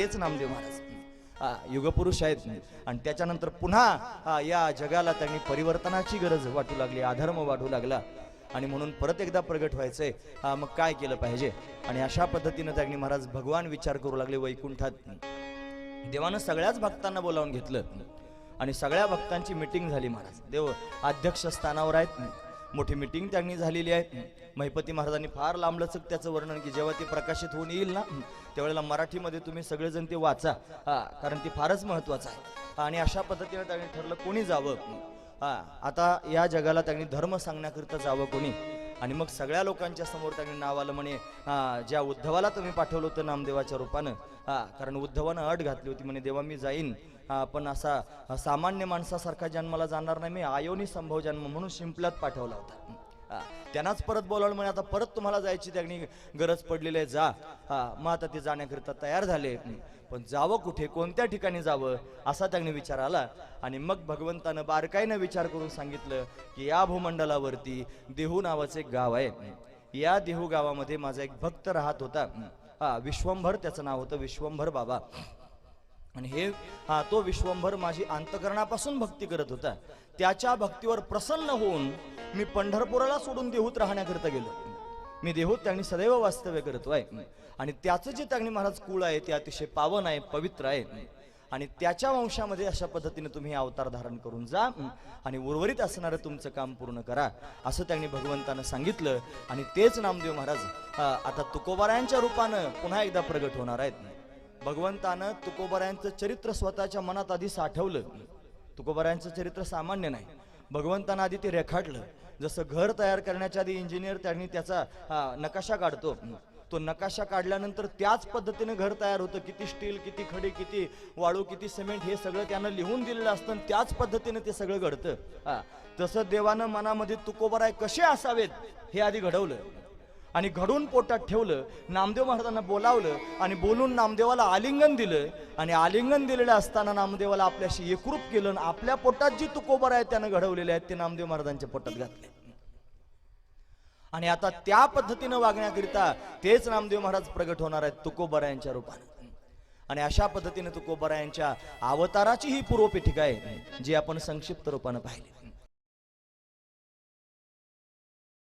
तेच नामदेव महाराज. युगपुरुष आहेत आणि त्याच्यानंतर पुन्हा या जगाला त्यांनी परिवर्तनाची गरज वाटू लागली अधर्म वाढू लागला. आणि म्हणून परत एकदा प्रगट व्हायचंय. हा, मग काय केलं पाहिजे? आणि अशा पद्धतीनं त्यांनी महाराज भगवान विचार करू लागले वैकुंठात. देवानं सगळ्याच भक्तांना बोलावून घेतलं. आणि सगळ्या भक्तांची मिटिंग झाली महाराज. देव अध्यक्ष स्थानावर आहेत. मोठी मिटिंग त्यांनी झालेली आहे. महिपती महाराजांनी फार लांबलचक त्याचं वर्णन की जेव्हा ते प्रकाशित होऊन येईल ना त्यावेळेला मराठीमध्ये तुम्ही सगळेजण ते वाचा. हा कारण ते फारच महत्वाचं आहे. आणि अशा पद्धतीने त्यांनी ठरलं कोणी जावं. हा आता या जगाला त्यांनी धर्म सांगण्याकरिता जावं कोणी? आणि मग सगळ्या लोकांच्या समोर त्यांनी नाव आलं म्हणे ज्या उद्धवाला तुम्ही पाठवलं होतं नामदेवाच्या रूपानं हा कारण उद्धवानं अट घातली होती म्हणे देवा मी जाईन. पण असा सामान्य माणसासारखा जन्माला जाणार नाही. मी आयोनी संभव जन्म म्हणून शिंपल्यात पाठवला होता. त्यांनाच परत बोलावलं म्हणे आता परत तुम्हाला जायची त्यांनी गरज पडलेली आहे जा. हा मग आता ते जाण्याकरिता तयार झाले पण जावं कुठे कोणत्या ठिकाणी जावं असा त्यांनी विचार आला. आणि मग भगवंतानं बारकाईनं विचार करून सांगितलं की या भूमंडलावरती देहू नावाचं एक गाव आहे. या देहू गावामध्ये माझा एक भक्त राहत होता. हा विश्वंभर त्याचं नाव होतं विश्वंभर बाबा. आणि हे हा तो विश्वंभर माझी अंतकरणापासून भक्ती करत होता. त्याच्या भक्तीवर प्रसन्न होऊन मी पंढरपुराला सोडून देहूत राहण्याकरता गेलो. मी देहूत त्यांनी सदैव वास्तव्य करतोय आणि त्याचं जे त्यांनी महाराज कुळ आहे ते अतिशय पावन आहे पवित्र आहे. आणि त्याच्या वंशामध्ये अशा पद्धतीने तुम्ही अवतार धारण करून जा. आणि उर्वरित असणारं तुमचं काम पूर्ण करा असं त्यांनी भगवंतानं सांगितलं. आणि तेच नामदेव महाराज आता तुकोबारायांच्या रूपानं पुन्हा एकदा प्रगट होणार आहेत. भगवंतानं तुकोबऱ्यांचं चरित्र स्वतःच्या मनात आधी साठवलं. तुकोबऱ्यांचं चरित्र सामान्य नाही. भगवंतानं आधी ते रेखाटलं. जसं घर तयार करण्याच्या आधी इंजिनियर त्यांनी त्याचा नकाशा काढतो. तो नकाशा काढल्यानंतर त्याच पद्धतीने घर तयार होतं. किती स्टील किती खडी किती वाळू किती सिमेंट हे सगळं त्यानं लिहून दिलेलं असतं आणि त्याच पद्धतीने ते सगळं घडतं. हा. तसं देवानं मनामध्ये तुकोबराय कसे असावेत हे आधी घडवलं. आणि घडून पोटात ठेवलं नामदेव महाराजांना बोलावलं आणि बोलून नामदेवाला आलिंगन दिलं. आणि आलिंगन दिलेलं असताना नामदेवाला आपल्याशी एकरूप केलं आणि आपल्या पोटात जी तुकोबर आहे त्यानं घडवलेले आहेत ते नामदेव महाराजांच्या पोटात घातले. आणि आता त्या पद्धतीनं वागण्याकरिता तेच नामदेव महाराज प्रगट होणार आहेत तुकोबरायांच्या रूपाने. आणि अशा पद्धतीने तुकोबरायांच्या अवताराची ही पूर्वपीठिका आहे जी आपण संक्षिप्त रूपानं पाहिली.